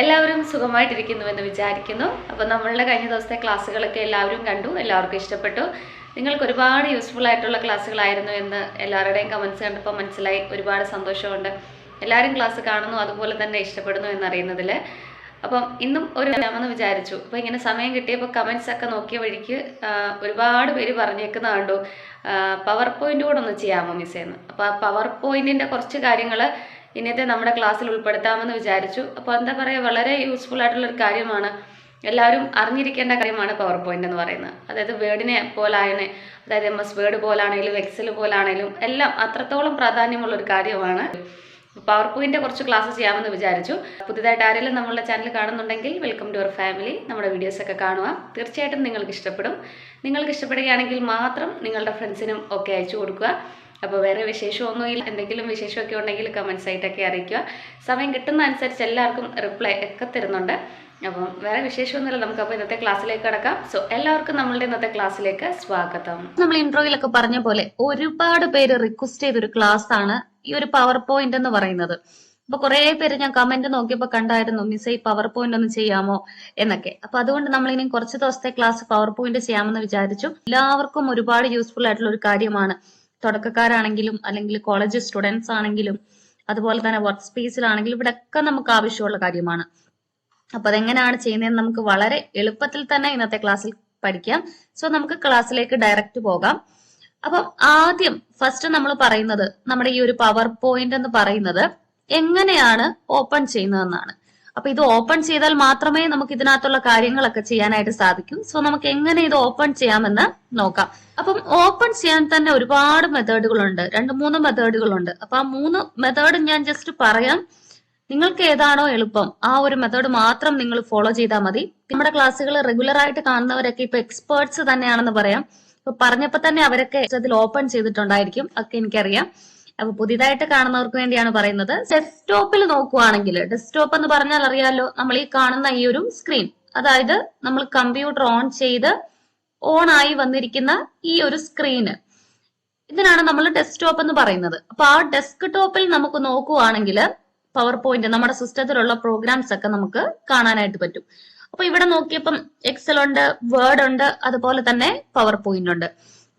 എല്ലാവരും സുഖമായിട്ടിരിക്കുന്നുവെന്ന് വിചാരിക്കുന്നു. അപ്പോൾ നമ്മളുടെ കഴിഞ്ഞ ദിവസത്തെ ക്ലാസ്സുകളൊക്കെ എല്ലാവരും കണ്ടു എല്ലാവർക്കും ഇഷ്ടപ്പെട്ടു. നിങ്ങൾക്ക് ഒരുപാട് യൂസ്ഫുൾ ആയിട്ടുള്ള ക്ലാസ്സുകളായിരുന്നു എന്ന് എല്ലാവരുടെയും കമൻസ് കണ്ടപ്പോൾ മനസ്സിലായി. ഒരുപാട് സന്തോഷമുണ്ട്. എല്ലാവരും ക്ലാസ് കാണുന്നു അതുപോലെ തന്നെ ഇഷ്ടപ്പെടുന്നു എന്നറിയുന്നതിൽ അപ്പം ഇന്നും ഒരു എന്ന് വിചാരിച്ചു. അപ്പോൾ ഇങ്ങനെ സമയം കിട്ടിയപ്പോൾ കമൻസ് ഒക്കെ നോക്കിയ വഴിക്ക് ഒരുപാട് പേര് പറഞ്ഞേക്കുന്ന കണ്ടു പവർ പോയിന്റ് കൂടെ ഒന്ന് ചെയ്യാമോ മിസ്സേന്ന് അപ്പോൾ ആ പവർ പോയിന്റിന്റെ കുറച്ച് കാര്യങ്ങൾ ഇന്നത്തെ നമ്മുടെ ക്ലാസ്സിൽ ഉൾപ്പെടുത്താമെന്ന് വിചാരിച്ചു. അപ്പോൾ എന്താ പറയുക വളരെ യൂസ്ഫുൾ ആയിട്ടുള്ള ഒരു കാര്യമാണ്. എല്ലാവരും അറിഞ്ഞിരിക്കേണ്ട കാര്യമാണ് പവർ പോയിന്റ് എന്ന് പറയുന്നത്. അതായത് വേർഡിനെ പോലായനെ അതായത് എം എസ് വേർഡ് പോലാണെങ്കിലും എക്സൽ പോലാണെങ്കിലും എല്ലാം അത്രത്തോളം പ്രാധാന്യമുള്ള ഒരു കാര്യമാണ്. പവർ പോയിന്റ് കുറച്ച് ക്ലാസ് ചെയ്യാമെന്ന് വിചാരിച്ചു. പുതിയതായിട്ട് ആരെങ്കിലും നമ്മളുടെ ചാനൽ കാണുന്നുണ്ടെങ്കിൽ വെൽക്കം ടു അവർ ഫാമിലി നമ്മുടെ വീഡിയോസ് ഒക്കെ കാണുക. തീർച്ചയായിട്ടും നിങ്ങൾക്ക് ഇഷ്ടപ്പെടും. നിങ്ങൾക്ക് ഇഷ്ടപ്പെടുകയാണെങ്കിൽ മാത്രം നിങ്ങളുടെ ഫ്രണ്ട്സിനും ഒക്കെ അയച്ചു കൊടുക്കുക. അപ്പോൾ വേറെ വിശേഷമൊന്നുമില്ല. എന്തെങ്കിലും വിശേഷമൊക്കെ ഉണ്ടെങ്കിൽ കമൻസ് ആയിട്ടൊക്കെ അറിയിക്കുക. സമയം കിട്ടുന്ന അനുസരിച്ച് എല്ലാവർക്കും റിപ്ലൈ ഒക്കെ തരുന്നുണ്ട്. അപ്പം വേറെ വിശേഷമൊന്നുമില്ല. നമുക്ക് അപ്പോൾ ഇന്നത്തെ ക്ലാസ്സിലേക്ക് കടക്കാം. സോ എല്ലാവർക്കും നമ്മളുടെ ഇന്നത്തെ ക്ലാസ്സിലേക്ക് സ്വാഗതം. നമ്മൾ ഇൻട്രോയിലൊക്കെ പറഞ്ഞ പോലെ ഒരുപാട് പേര് റിക്വസ്റ്റ് ചെയ്തൊരു ക്ലാസ് ആണ് ഈ ഒരു പവർ പോയിന്റ് എന്ന് പറയുന്നത്. അപ്പൊ കുറെ പേര് ഞാൻ കമന്റ് നോക്കിയപ്പോ കണ്ടായിരുന്നു മിസ് ഈ പവർ പോയിന്റ് ഒന്ന് ചെയ്യാമോ? എന്നൊക്കെ. അപ്പൊ അതുകൊണ്ട് നമ്മൾ ഇനി കുറച്ച് ദിവസത്തെ ക്ലാസ് പവർ പോയിന്റ് ചെയ്യാമെന്ന് വിചാരിച്ചു. എല്ലാവർക്കും ഒരുപാട് യൂസ്ഫുൾ ആയിട്ടുള്ള ഒരു കാര്യമാണ്. തുടക്കക്കാരാണെങ്കിലും അല്ലെങ്കിൽ കോളേജ് സ്റ്റുഡൻസ് ആണെങ്കിലും അതുപോലെ തന്നെ വർക്ക് സ്പേസിലാണെങ്കിലും ഇവിടെയൊക്കെ നമുക്ക് ആവശ്യമുള്ള കാര്യമാണ്. അപ്പൊ അതെങ്ങനെയാണ് ചെയ്യുന്നതെന്ന് നമുക്ക് വളരെ എളുപ്പത്തിൽ തന്നെ ഇന്നത്തെ ക്ലാസ്സിൽ പഠിക്കാം. സോ നമുക്ക് ക്ലാസ്സിലേക്ക് ഡയറക്റ്റ് പോകാം. അപ്പം ആദ്യം ഫസ്റ്റ് നമ്മൾ പറയുന്നത് നമ്മുടെ ഈ ഒരു പവർ പോയിന്റ് എന്ന് പറയുന്നത് എങ്ങനെയാണ് ഓപ്പൺ ചെയ്യുന്നതെന്നാണ്. അപ്പൊ ഇത് ഓപ്പൺ ചെയ്താൽ മാത്രമേ നമുക്ക് ഇതിനകത്തുള്ള കാര്യങ്ങളൊക്കെ ചെയ്യാനായിട്ട് സാധിക്കൂ. സോ നമുക്ക് എങ്ങനെ ഇത് ഓപ്പൺ ചെയ്യാമെന്ന് നോക്കാം. അപ്പം ഓപ്പൺ ചെയ്യാൻ തന്നെ ഒരുപാട് മെത്തേഡുകളുണ്ട്. രണ്ട് മൂന്ന് മെത്തേഡുകളുണ്ട്. അപ്പൊ ആ മൂന്ന് മെത്തേഡ് ഞാൻ ജസ്റ്റ് പറയാം. നിങ്ങൾക്ക് ഏതാണോ എളുപ്പം. ആ ഒരു മെത്തേഡ് മാത്രം നിങ്ങൾ ഫോളോ ചെയ്താൽ മതി. നമ്മുടെ ക്ലാസ്സുകൾ റെഗുലർ ആയിട്ട് കാണുന്നവരൊക്കെ ഇപ്പൊ എക്സ്പേർട്സ് തന്നെയാണെന്ന് പറയാം. ഇപ്പൊ പറഞ്ഞപ്പോ തന്നെ അവരൊക്കെ അതിൽ ഓപ്പൺ ചെയ്തിട്ടുണ്ടായിരിക്കും. ഒക്കെ എനിക്കറിയാം. അപ്പൊ പുതിയതായിട്ട് കാണുന്നവർക്ക് വേണ്ടിയാണ് പറയുന്നത്. ഡെസ്ക്ടോപ്പിൽ നോക്കുവാണെങ്കിൽ ഡെസ്ക്ടോപ്പ് എന്ന് പറഞ്ഞാൽ അറിയാലോ നമ്മൾ ഈ കാണുന്ന ഈ ഒരു സ്ക്രീൻ അതായത് നമ്മൾ കമ്പ്യൂട്ടർ ഓൺ ചെയ്ത് ഓൺ ആയി വന്നിരിക്കുന്ന ഈ ഒരു സ്ക്രീന് ഇതിനാണ് നമ്മൾ ഡെസ്ക്ടോപ്പ് എന്ന് പറയുന്നത്. അപ്പൊ ആ ഡെസ്ക് ടോപ്പിൽ നമുക്ക് നോക്കുവാണെങ്കിൽ പവർ പോയിന്റ് നമ്മുടെ സിസ്റ്റത്തിലുള്ള പ്രോഗ്രാംസ് ഒക്കെ നമുക്ക് കാണാനായിട്ട് പറ്റും. അപ്പൊ ഇവിടെ നോക്കിയപ്പം എക്സൽ ഉണ്ട് വേർഡ് ഉണ്ട് അതുപോലെ തന്നെ പവർ പോയിന്റ് ഉണ്ട്.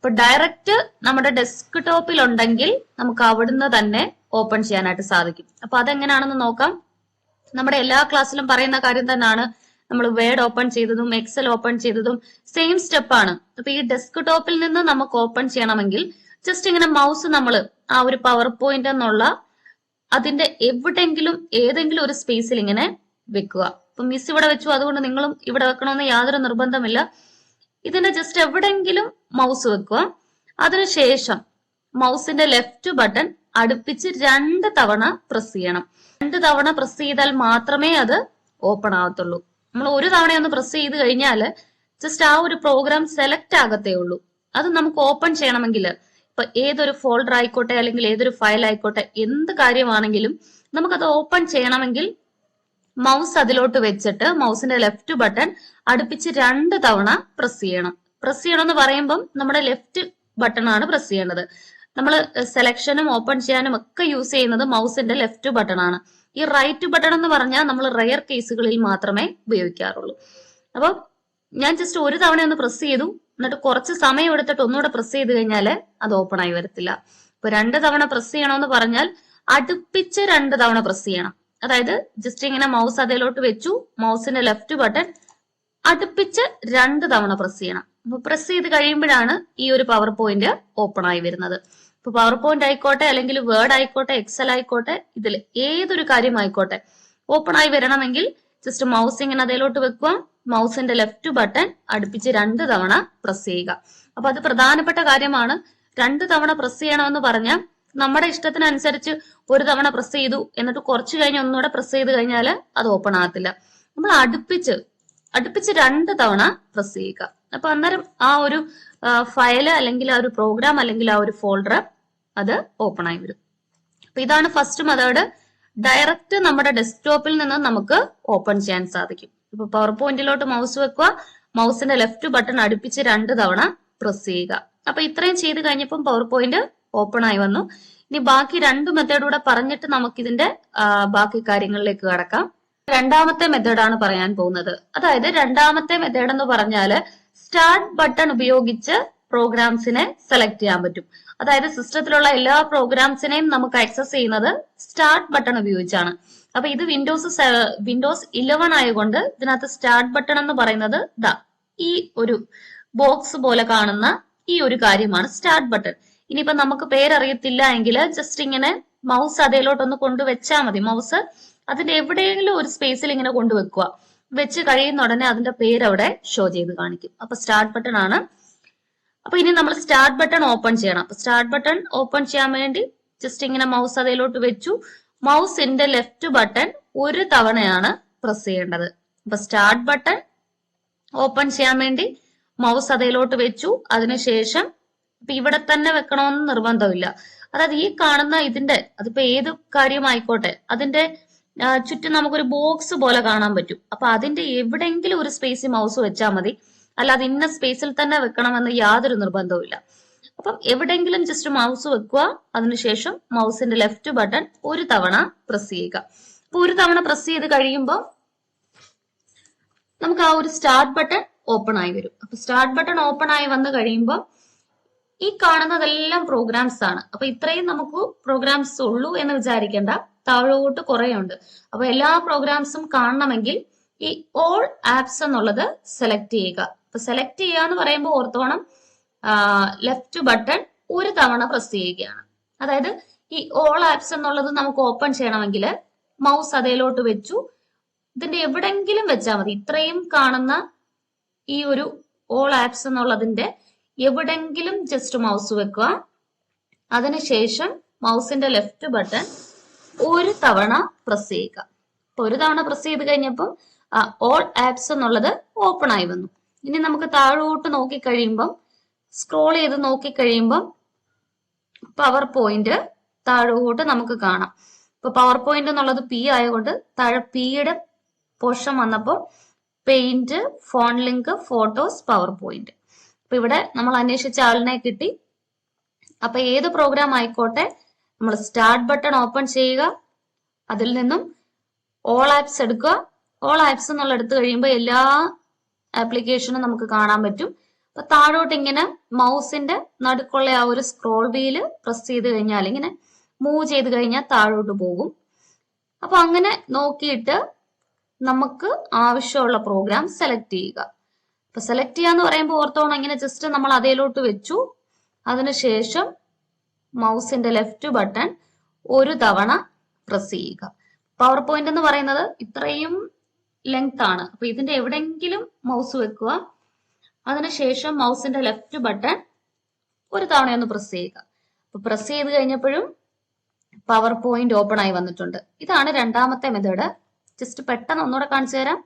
ഇപ്പൊ ഡയറക്റ്റ് നമ്മുടെ ഡെസ്ക് ടോപ്പിൽ ഉണ്ടെങ്കിൽ നമുക്ക് അവിടുന്ന് തന്നെ ഓപ്പൺ ചെയ്യാനായിട്ട് സാധിക്കും. അപ്പൊ അതെങ്ങനെയാണെന്ന് നോക്കാം. നമ്മുടെ എല്ലാ ക്ലാസ്സിലും പറയുന്ന കാര്യം തന്നെയാണ് നമ്മൾ വേർഡ് ഓപ്പൺ ചെയ്തതും എക്സൽ ഓപ്പൺ ചെയ്തതും സെയിം സ്റ്റെപ്പ് ആണ്. അപ്പൊ ഈ ഡെസ്ക് ടോപ്പിൽ നിന്ന് നമുക്ക് ഓപ്പൺ ചെയ്യണമെങ്കിൽ ജസ്റ്റ് ഇങ്ങനെ മൗസ് നമ്മൾ ആ ഒരു പവർ പോയിന്റ് എന്നുള്ള അതിന്റെ എവിടെങ്കിലും ഏതെങ്കിലും ഒരു സ്പേസിൽ ഇങ്ങനെ വെക്കുക. അപ്പൊ മിസ് ഇവിടെ വെച്ചു. അതുകൊണ്ട് നിങ്ങളും ഇവിടെ വെക്കണമെന്ന് യാതൊരു നിർബന്ധമില്ല. ഇതിന്റെ ജസ്റ്റ് എവിടെങ്കിലും മൗസ് വെക്കുക അതിനുശേഷം മൗസിന്റെ ലെഫ്റ്റ് ബട്ടൺ അടുപ്പിച്ച് രണ്ട് തവണ പ്രസ് ചെയ്യണം. രണ്ട് തവണ പ്രസ് ചെയ്താൽ മാത്രമേ അത് ഓപ്പൺ ആവത്തുള്ളൂ നമ്മൾ ഒരു തവണ ഒന്ന് പ്രസ് ചെയ്ത് കഴിഞ്ഞാൽ ജസ്റ്റ് ആ ഒരു പ്രോഗ്രാം സെലക്ട് ആകത്തേ ഉള്ളൂ. അത് നമുക്ക് ഓപ്പൺ ചെയ്യണമെങ്കിൽ ഇപ്പൊ ഏതൊരു ഫോൾഡർ ആയിക്കോട്ടെ അല്ലെങ്കിൽ ഏതൊരു ഫയൽ ആയിക്കോട്ടെ എന്ത് കാര്യമാണെങ്കിലും നമുക്കത് ഓപ്പൺ ചെയ്യണമെങ്കിൽ മൗസ് അതിലോട്ട് വെച്ചിട്ട് മൗസിന്റെ ലെഫ്റ്റ് ബട്ടൺ അടുപ്പിച്ച് രണ്ട് തവണ പ്രസ് ചെയ്യണം. പ്രസ് ചെയ്യണം എന്ന് പറയുമ്പം നമ്മുടെ ലെഫ്റ്റ് ബട്ടൺ ആണ് പ്രസ് ചെയ്യേണ്ടത്. നമ്മൾ സെലക്ഷനും ഓപ്പൺ ചെയ്യാനും ഒക്കെ യൂസ് ചെയ്യുന്നത് മൗസിന്റെ ലെഫ്റ്റ് ബട്ടൺ ആണ്. ഈ റൈറ്റ് ബട്ടൺ എന്ന് പറഞ്ഞാൽ നമ്മൾ റയർ കേസുകളിൽ മാത്രമേ ഉപയോഗിക്കാറുള്ളൂ. അപ്പൊ ഞാൻ ജസ്റ്റ് ഒരു തവണ ഒന്ന് പ്രസ് ചെയ്തു. എന്നിട്ട് കുറച്ച് സമയം എടുത്തിട്ട് ഒന്നുകൂടെ പ്രസ് ചെയ്ത് കഴിഞ്ഞാൽ അത് ഓപ്പൺ ആയി വരത്തില്ല. ഇപ്പൊ രണ്ട് തവണ പ്രസ് ചെയ്യണമെന്ന് പറഞ്ഞാൽ അടുപ്പിച്ച് രണ്ട് തവണ പ്രസ് ചെയ്യണം. അതായത് ജസ്റ്റ് ഇങ്ങനെ മൗസ് അതിലോട്ട് വെച്ചു മൗസിന്റെ ലെഫ്റ്റ് ബട്ടൺ അടുപ്പിച്ച് രണ്ട് തവണ പ്രസ് ചെയ്യണം. അപ്പൊ പ്രസ് ചെയ്ത് കഴിയുമ്പോഴാണ് ഈ ഒരു പവർ പോയിന്റ് ഓപ്പൺ ആയി വരുന്നത്. ഇപ്പൊ പവർ പോയിന്റ് ആയിക്കോട്ടെ അല്ലെങ്കിൽ വേർഡ് ആയിക്കോട്ടെ എക്സൽ ആയിക്കോട്ടെ ഇതിൽ ഏതൊരു കാര്യം ആയിക്കോട്ടെ ഓപ്പൺ ആയി വരണമെങ്കിൽ ജസ്റ്റ് മൗസ് ഇങ്ങനെ അതിലോട്ട് വെക്കുക മൗസിന്റെ ലെഫ്റ്റ് ബട്ടൺ അടുപ്പിച്ച് രണ്ട് തവണ പ്രസ് ചെയ്യുക. അപ്പൊ അത് പ്രധാനപ്പെട്ട കാര്യമാണ്. രണ്ട് തവണ പ്രസ് ചെയ്യണമെന്ന് പറഞ്ഞാൽ നമ്മുടെ ഇഷ്ടത്തിനനുസരിച്ച് ഒരു തവണ പ്രസ് ചെയ്തു എന്നിട്ട് കുറച്ച് കഴിഞ്ഞ് ഒന്നുകൂടെ പ്രസ് ചെയ്ത് കഴിഞ്ഞാൽ അത് ഓപ്പൺ ആകത്തില്ല. നമ്മൾ അടുപ്പിച്ച് അടുപ്പിച്ച് രണ്ട് തവണ പ്രസ് ചെയ്യുക. അപ്പൊ അന്നേരം ആ ഒരു ഫയൽ അല്ലെങ്കിൽ ആ ഒരു പ്രോഗ്രാം അല്ലെങ്കിൽ ആ ഒരു ഫോൾഡർ അത് ഓപ്പൺ ആയി വരും. അപ്പൊ ഇതാണ് ഫസ്റ്റ് മെത്തേഡ് ഡയറക്റ്റ് നമ്മുടെ ഡെസ്ക്ടോപ്പിൽ നിന്ന് നമുക്ക് ഓപ്പൺ ചെയ്യാൻ സാധിക്കും. ഇപ്പൊ പവർ പോയിന്റിലോട്ട് മൗസ് വെക്കുക മൗസിന്റെ ലെഫ്റ്റ് ബട്ടൺ അടുപ്പിച്ച് രണ്ട് തവണ പ്രസ് ചെയ്യുക. അപ്പൊ ഇത്രയും ചെയ്ത് കഴിഞ്ഞപ്പം പവർ പോയിന്റ് ഓപ്പൺ ആയി വന്നു. ഇനി ബാക്കി രണ്ട് മെത്തേഡ് കൂടെ പറഞ്ഞിട്ട് നമുക്കിതിന്റെ ബാക്കി കാര്യങ്ങളിലേക്ക് കടക്കാം. രണ്ടാമത്തെ മെത്തേഡാണ് പറയാൻ പോകുന്നത്. അതായത് രണ്ടാമത്തെ മെത്തേഡ് എന്ന് പറഞ്ഞാൽ സ്റ്റാർട്ട് ബട്ടൺ ഉപയോഗിച്ച് പ്രോഗ്രാംസിനെ സെലക്ട് ചെയ്യാൻ പറ്റും. അതായത് സിസ്റ്റത്തിലുള്ള എല്ലാ പ്രോഗ്രാംസിനെയും നമുക്ക് ആക്സസ് ചെയ്യുന്നത് സ്റ്റാർട്ട് ബട്ടൺ ഉപയോഗിച്ചാണ്. അപ്പൊ ഇത് വിൻഡോസ് വിൻഡോസ് ഇലവൻ ആയതുകൊണ്ട് ഇതിനകത്ത് സ്റ്റാർട്ട് ബട്ടൺ എന്ന് പറയുന്നത് ദാ ഈ ഒരു ബോക്സ് പോലെ കാണുന്ന ഈ ഒരു കാര്യമാണ് സ്റ്റാർട്ട് ബട്ടൺ ഇനിയിപ്പോ നമുക്ക് പേരറിയത്തില്ല എങ്കിൽ ജസ്റ്റ് ഇങ്ങനെ മൗസ് അതേലോട്ടൊന്ന് കൊണ്ടുവച്ചാൽ മതി. മൗസ് അതിന്റെ എവിടെയെങ്കിലും ഒരു സ്പേസിൽ ഇങ്ങനെ കൊണ്ടുവെക്കുക വെച്ച് കഴിയുന്ന ഉടനെ അതിന്റെ പേര് അവിടെ ഷോ ചെയ്ത് കാണിക്കും. അപ്പൊ സ്റ്റാർട്ട് ബട്ടൺ ആണ്. അപ്പൊ ഇനി നമ്മൾ സ്റ്റാർട്ട് ബട്ടൺ ഓപ്പൺ ചെയ്യണം. അപ്പൊ സ്റ്റാർട്ട് ബട്ടൺ ഓപ്പൺ ചെയ്യാൻ വേണ്ടി ജസ്റ്റ് ഇങ്ങനെ മൗസ് അതേലോട്ട് വെച്ചു. മൗസിന്റെ ലെഫ്റ്റ് ബട്ടൺ ഒരു തവണയാണ് പ്രസ് ചെയ്യേണ്ടത്. അപ്പൊ സ്റ്റാർട്ട് ബട്ടൺ ഓപ്പൺ ചെയ്യാൻ വേണ്ടി മൗസ് അതേലോട്ട് വെച്ചു. അതിനുശേഷം ഇപ്പൊ ഇവിടെ തന്നെ വെക്കണമെന്ന് നിർബന്ധമില്ല. അതായത് ഈ കാണുന്ന ഇതിന്റെ അതിപ്പോ ഏത് കാര്യമായിക്കോട്ടെ അതിന്റെ ചുറ്റും നമുക്കൊരു ബോക്സ് പോലെ കാണാൻ പറ്റും. അപ്പൊ അതിന്റെ എവിടെയെങ്കിലും ഒരു സ്പേസിൽ മൗസ് വെച്ചാൽ മതി. അല്ലാതെ ഇന്ന സ്പേസിൽ തന്നെ വെക്കണമെന്ന് യാതൊരു നിർബന്ധവുമില്ല. അപ്പം എവിടെയെങ്കിലും ജസ്റ്റ് മൗസ് വെക്കുക. അതിനുശേഷം മൗസിന്റെ ലെഫ്റ്റ് ബട്ടൺ ഒരു തവണ പ്രസ് ചെയ്യുക. അപ്പൊ ഒരു തവണ പ്രസ് ചെയ്ത് കഴിയുമ്പോൾ നമുക്ക് ആ ഒരു സ്റ്റാർട്ട് ബട്ടൺ ഓപ്പൺ ആയി വരും. അപ്പൊ സ്റ്റാർട്ട് ബട്ടൺ ഓപ്പൺ ആയി വന്നു കഴിയുമ്പോൾ ഈ കാണുന്നതെല്ലാം പ്രോഗ്രാംസ് ആണ്. അപ്പൊ ഇത്രയും നമുക്ക് പ്രോഗ്രാംസ് ഉള്ളൂ എന്ന് വിചാരിക്കേണ്ട. താഴോട്ട് കുറെ ഉണ്ട് അപ്പൊ എല്ലാ പ്രോഗ്രാംസും കാണണമെങ്കിൽ ഈ ഓൾ ആപ്സ് എന്നുള്ളത് സെലക്ട് ചെയ്യുക. അപ്പൊ സെലക്ട് ചെയ്യുക എന്ന് പറയുമ്പോൾ ഓർത്തോണം ലെഫ്റ്റ് ബട്ടൺ ഒരു തവണ പ്രസ് ചെയ്യുകയാണ്. അതായത് ഈ ഓൾ ആപ്സ് എന്നുള്ളത് നമുക്ക് ഓപ്പൺ ചെയ്യണമെങ്കിൽ മൗസ് അതേലോട്ട് വെച്ചു. ഇതിന്റെ എവിടെങ്കിലും വെച്ചാൽ മതി. ഇത്രയും കാണുന്ന ഈ ഒരു ഓൾ ആപ്സ് എന്നുള്ളതിന്റെ എവിടെങ്കിലും ജസ്റ്റ് മൗസ് വെക്കുക. അതിനുശേഷം മൗസിന്റെ ലെഫ്റ്റ് ബട്ടൺ ഒരു തവണ പ്രസ് ചെയ്യുക. അപ്പൊ ഒരു തവണ പ്രസ് ചെയ്ത് കഴിഞ്ഞപ്പോൾ ഓൾ ആപ്സ് എന്നുള്ളത് ഓപ്പൺ ആയി വന്നു. ഇനി നമുക്ക് താഴോട്ട് നോക്കി കഴിയുമ്പം സ്ക്രോൾ ചെയ്ത് നോക്കി കഴിയുമ്പം പവർ പോയിന്റ് താഴോട്ട് നമുക്ക് കാണാം. ഇപ്പൊ പവർ പോയിന്റ് എന്നുള്ളത് പി ആയതുകൊണ്ട് താഴെ പിയുടെ പോഷം വന്നപ്പോൾ Paint Phone Link Photos PowerPoint അപ്പൊ ഇവിടെ നമ്മൾ അന്വേഷിച്ച ആളിനെ കിട്ടി. അപ്പൊ ഏത് പ്രോഗ്രാം ആയിക്കോട്ടെ നമ്മൾ സ്റ്റാർട്ട് ബട്ടൺ ഓപ്പൺ ചെയ്യുക. അതിൽ നിന്നും ഓൾ ആപ്സ് എടുക്കുക. ഓൾ ആപ്സ് എന്നുള്ള എടുത്തു കഴിയുമ്പോൾ എല്ലാ ആപ്ലിക്കേഷനും നമുക്ക് കാണാൻ പറ്റും. അപ്പൊ താഴോട്ട് ഇങ്ങനെ മൗസിന്റെ നടുക്കുള്ള ആ ഒരു സ്ക്രോൾ വീൽ പ്രസ് ചെയ്ത് കഴിഞ്ഞാൽ ഇങ്ങനെ മൂവ് ചെയ്ത് കഴിഞ്ഞാൽ താഴോട്ട് പോകും. അപ്പൊ അങ്ങനെ നോക്കിയിട്ട് നമുക്ക് ആവശ്യമുള്ള പ്രോഗ്രാം സെലക്ട് ചെയ്യുക. അപ്പൊ സെലക്ട് ചെയ്യാന്ന് പറയുമ്പോൾ ഓർത്തോണം ഇങ്ങനെ ജസ്റ്റ് നമ്മൾ അതേലോട്ട് വെച്ചു. അതിനുശേഷം മൗസിന്റെ ലെഫ്റ്റ് ബട്ടൺ ഒരു തവണ പ്രസ് ചെയ്യുക. പവർ പോയിന്റ് എന്ന് പറയുന്നത് ഇത്രയും ലെങ്ത് ആണ്. അപ്പൊ ഇതിന്റെ എവിടെങ്കിലും മൗസ് വെക്കുക. അതിനുശേഷം മൗസിന്റെ ലെഫ്റ്റ് ബട്ടൺ ഒരു തവണയൊന്ന് പ്രസ് ചെയ്യുക. അപ്പൊ പ്രസ് ചെയ്ത് കഴിഞ്ഞപ്പോഴും പവർ പോയിന്റ് ഓപ്പൺ ആയി വന്നിട്ടുണ്ട്. ഇതാണ് രണ്ടാമത്തെ മെത്തേഡ് ജസ്റ്റ് പെട്ടെന്ന് ഒന്നുകൂടെ കാണിച്ചു തരാം.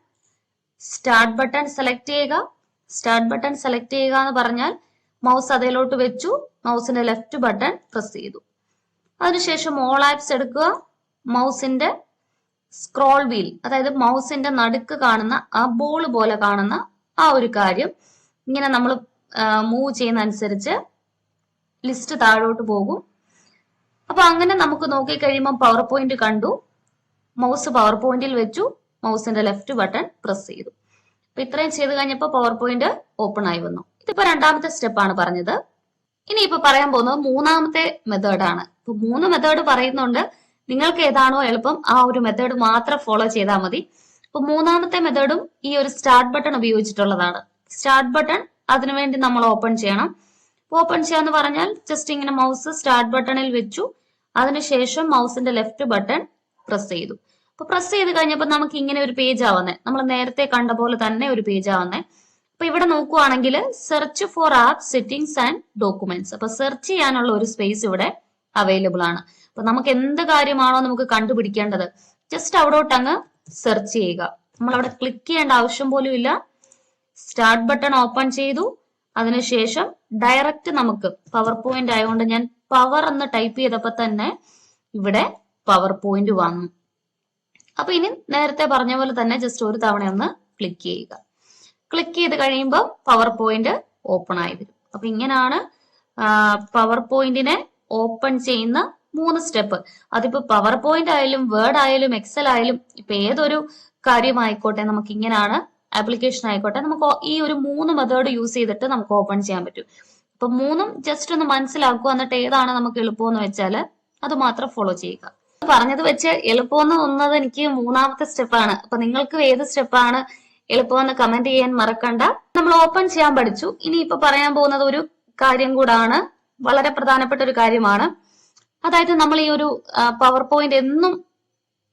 സ്റ്റാർട്ട് ബട്ടൺ സെലക്ട് ചെയ്യുക. സ്റ്റാർട്ട് ബട്ടൺ സെലക്ട് ചെയ്യുക എന്ന് പറഞ്ഞാൽ മൗസ് അതിലോട്ട് വെച്ചു മൗസിന്റെ ലെഫ്റ്റ് ബട്ടൺ പ്രസ് ചെയ്തു. അതിനുശേഷം ഓൾ ആപ്സ് എടുക്കുക. മൗസിന്റെ സ്ക്രോൾ വീൽ അതായത് മൗസിന്റെ നടുക്ക് കാണുന്ന ആ ബോൾ പോലെ കാണുന്ന ആ ഒരു കാര്യം ഇങ്ങനെ നമ്മൾ മൂവ് ചെയ്യുന്ന അനുസരിച്ച് ലിസ്റ്റ് താഴോട്ട് പോകും. അപ്പൊ അങ്ങനെ നമുക്ക് നോക്കി കഴിയുമ്പോൾ പവർ പോയിന്റ് കണ്ടു മൗസ് പവർ പോയിന്റിൽ വെച്ചു. മൗസിന്റെ ലെഫ്റ്റ് ബട്ടൺ പ്രസ് ചെയ്തു. അപ്പൊ ഇത്രയും ചെയ്ത് കഴിഞ്ഞപ്പോൾ പവർ പോയിന്റ് ഓപ്പൺ ആയി വന്നു. ഇതിപ്പോ രണ്ടാമത്തെ സ്റ്റെപ്പ് ആണ് പറഞ്ഞത്. ഇനി ഇപ്പൊ പറയാൻ പോകുന്നത് മൂന്നാമത്തെ മെത്തേഡാണ് ഇപ്പൊ മൂന്ന് മെത്തേഡ് പറയുന്നുണ്ട്. നിങ്ങൾക്ക് ഏതാണോ എളുപ്പം ആ ഒരു മെത്തേഡ് മാത്രം ഫോളോ ചെയ്താൽ മതി. അപ്പൊ മൂന്നാമത്തെ മെത്തേഡും ഈ ഒരു സ്റ്റാർട്ട് ബട്ടൺ ഉപയോഗിച്ചിട്ടുള്ളതാണ്. സ്റ്റാർട്ട് ബട്ടൺ അതിനുവേണ്ടി നമ്മൾ ഓപ്പൺ ചെയ്യണം. ഓപ്പൺ ചെയ്യാന്ന് പറഞ്ഞാൽ ജസ്റ്റ് ഇങ്ങനെ മൗസ് സ്റ്റാർട്ട് ബട്ടണിൽ വെച്ചു. അതിനുശേഷം മൗസിന്റെ ലെഫ്റ്റ് ബട്ടൺ പ്രസ് ചെയ്തു. അപ്പൊ പ്രസ് ചെയ്ത് കഴിഞ്ഞപ്പോൾ നമുക്ക് ഇങ്ങനെ ഒരു പേജ് ആവുന്നേ. നമ്മൾ നേരത്തെ കണ്ട പോലെ തന്നെ ഒരു പേജ് ആവുന്നേ. അപ്പൊ ഇവിടെ നോക്കുവാണെങ്കിൽ search for app settings and documents അപ്പൊ സെർച്ച് ചെയ്യാനുള്ള ഒരു സ്പേസ് ഇവിടെ അവൈലബിൾ ആണ്. അപ്പൊ നമുക്ക് എന്ത് കാര്യമാണോ നമുക്ക് കണ്ടുപിടിക്കേണ്ടത് ജസ്റ്റ് അവിടോട്ട് അങ്ങ് സെർച്ച് ചെയ്യുക. നമ്മൾ അവിടെ ക്ലിക്ക് ചെയ്യേണ്ട ആവശ്യം പോലും ഇല്ല. സ്റ്റാർട്ട് ബട്ടൺ ഓപ്പൺ ചെയ്തു. അതിനുശേഷം ഡയറക്റ്റ് നമുക്ക് പവർ പോയിന്റ് ആയതുകൊണ്ട് ഞാൻ പവർ എന്ന് ടൈപ്പ് ചെയ്തപ്പോ തന്നെ ഇവിടെ പവർ പോയിന്റ് വന്നു. അപ്പൊ ഇനി നേരത്തെ പറഞ്ഞ പോലെ തന്നെ ജസ്റ്റ് ഒരു തവണ ഒന്ന് ക്ലിക്ക് ചെയ്യുക. ക്ലിക്ക് ചെയ്ത് കഴിയുമ്പോൾ പവർ പോയിന്റ് ഓപ്പൺ ആയി വരും. അപ്പൊ ഇങ്ങനെയാണ് പവർ പോയിന്റിനെ ഓപ്പൺ ചെയ്യുന്ന മൂന്ന് സ്റ്റെപ്പ് അതിപ്പോ പവർ പോയിന്റ് ആയാലും വേർഡ് ആയാലും എക്സൽ ആയാലും ഇപ്പൊ ഏതൊരു കാര്യമായിക്കോട്ടെ നമുക്ക് ഇങ്ങനെയാണ് ആപ്ലിക്കേഷൻ ആയിക്കോട്ടെ നമുക്ക് ഈ ഒരു മൂന്ന് മെത്തേഡ് യൂസ് ചെയ്തിട്ട് നമുക്ക് ഓപ്പൺ ചെയ്യാൻ പറ്റും. അപ്പൊ മൂന്നും ജസ്റ്റ് ഒന്ന് മനസ്സിലാക്കുക എന്നിട്ട് ഏതാണ് നമുക്ക് എളുപ്പമെന്ന് വെച്ചാൽ അത് മാത്രം ഫോളോ ചെയ്യുക. പറഞ്ഞത് വെച്ച് എളുപ്പമെന്ന് തോന്നുന്നത് എനിക്ക് മൂന്നാമത്തെ സ്റ്റെപ്പാണ് അപ്പൊ നിങ്ങൾക്ക് ഏത് സ്റ്റെപ്പാണ് എളുപ്പമെന്ന് കമന്റ് ചെയ്യാൻ മറക്കണ്ട. നമ്മൾ ഓപ്പൺ ചെയ്യാൻ പഠിച്ചു. ഇനി ഇപ്പൊ പറയാൻ പോകുന്നത് ഒരു കാര്യം കൂടാണ്. വളരെ പ്രധാനപ്പെട്ട ഒരു കാര്യമാണ്. അതായത് നമ്മൾ ഈ ഒരു പവർ പോയിന്റ് എന്നും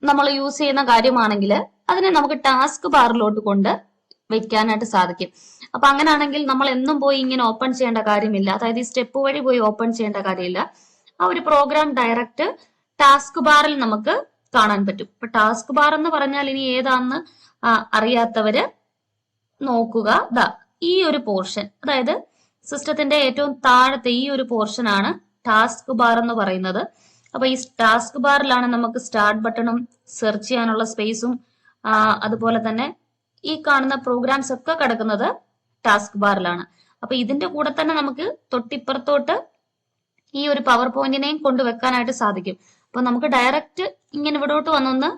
നമ്മൾ യൂസ് ചെയ്യുന്ന കാര്യമാണെങ്കിൽ അതിനെ നമുക്ക് ടാസ്ക് ബാറിലോട്ട് കൊണ്ട് വെക്കാനായിട്ട് സാധിക്കും. അപ്പൊ അങ്ങനെയാണെങ്കിൽ നമ്മൾ എന്നും പോയി ഇങ്ങനെ ഓപ്പൺ ചെയ്യേണ്ട കാര്യമില്ല. അതായത് ഈ സ്റ്റെപ്പ് വഴി പോയി ഓപ്പൺ ചെയ്യേണ്ട കാര്യമില്ല. ആ ഒരു പ്രോഗ്രാം ഡയറക്റ്റ് ടാസ്ക് ബാറിൽ നമുക്ക് കാണാൻ പറ്റും. ഇപ്പൊ ടാസ്ക് ബാർ എന്ന് പറഞ്ഞാൽ ഇനി ഏതാന്ന് അറിയാത്തവര് നോക്കുക. ദാ ഈ ഒരു പോർഷൻ അതായത് സിസ്റ്റത്തിന്റെ ഏറ്റവും താഴത്തെ ഈ ഒരു പോർഷൻ ആണ് ടാസ്ക് ബാർ എന്ന് പറയുന്നത്. അപ്പൊ ഈ ടാസ്ക് ബാറിലാണ് നമുക്ക് സ്റ്റാർട്ട് ബട്ടണും സെർച്ച് ചെയ്യാനുള്ള സ്പേസും അതുപോലെ തന്നെ ഈ കാണുന്ന പ്രോഗ്രാംസ് ഒക്കെ കിടക്കുന്നത് ടാസ്ക് ബാറിലാണ്. അപ്പൊ ഇതിന്റെ കൂടെ തന്നെ നമുക്ക് തൊട്ടിപ്പുറത്തോട്ട് ഈ ഒരു പവർ പോയിന്റിനെയും കൊണ്ടുവെക്കാനായിട്ട് സാധിക്കും. അപ്പൊ നമുക്ക് ഡയറക്റ്റ് ഇങ്ങനെ ഇവിടോട്ട് വന്നൊന്ന്